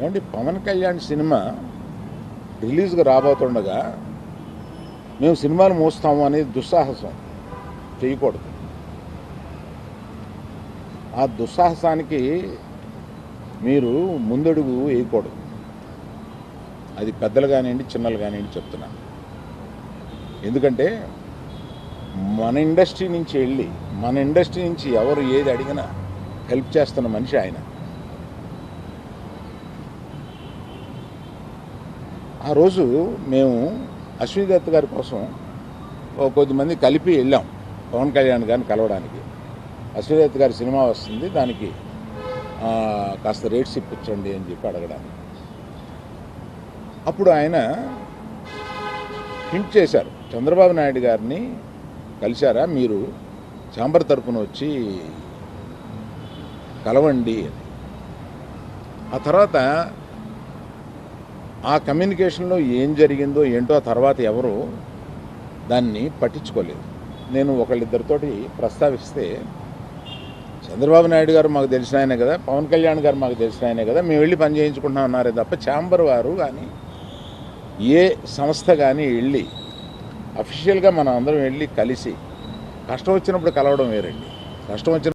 ఏమండి పవన్ కళ్యాణ్ సినిమా రిలీజ్గా రాబోతుండగా మేము సినిమాలు మూస్తాము అనేది దుస్సాహసం చేయకూడదు. ఆ దుస్సాహసానికి మీరు ముందడుగు వేయకూడదు. అది పెద్దలు కానివ్వండి చిన్నలు కానివ్వండి చెప్తున్నాను. ఎందుకంటే మన ఇండస్ట్రీ నుంచి వెళ్ళి మన ఇండస్ట్రీ నుంచి ఎవరు ఏది అడిగినా హెల్ప్ చేస్తున్న మనిషి ఆయన. ఆ రోజు మేము అశ్విని దత్ గారి కోసం కొద్దిమంది కలిపి వెళ్ళాం. పవన్ కళ్యాణ్ గారిని కలవడానికి. అశ్విని దత్ గారి సినిమా వస్తుంది. దానికి కాస్త రేట్స్ ఇప్పించండి అని చెప్పి అడగడానికి. అప్పుడు ఆయన హింట్ చేశారు. చంద్రబాబు నాయుడు గారిని కలిశారా? మీరు చాంబర్ తరపున వచ్చి కలవండి అని. ఆ తర్వాత ఆ కమ్యూనికేషన్లో ఏం జరిగిందో ఏంటో తర్వాత ఎవరు దాన్ని పట్టించుకోలేదు. నేను ఒకళ్ళిద్దరితోటి ప్రస్తావిస్తే చంద్రబాబు నాయుడు గారు మాకు తెలిసిన ఆయనే కదా పవన్ కళ్యాణ్ గారు మాకు తెలిసిన ఆయనే కదా మేము వెళ్ళి పని చేయించుకుంటున్నాం అన్నారే తప్ప ఛాంబర్ వారు కానీ ఏ సంస్థ కానీ వెళ్ళి అఫీషియల్గా మనం అందరం వెళ్ళి కలిసి కష్టం వచ్చినప్పుడు కలవడం వేరండి. కష్టం వచ్చిన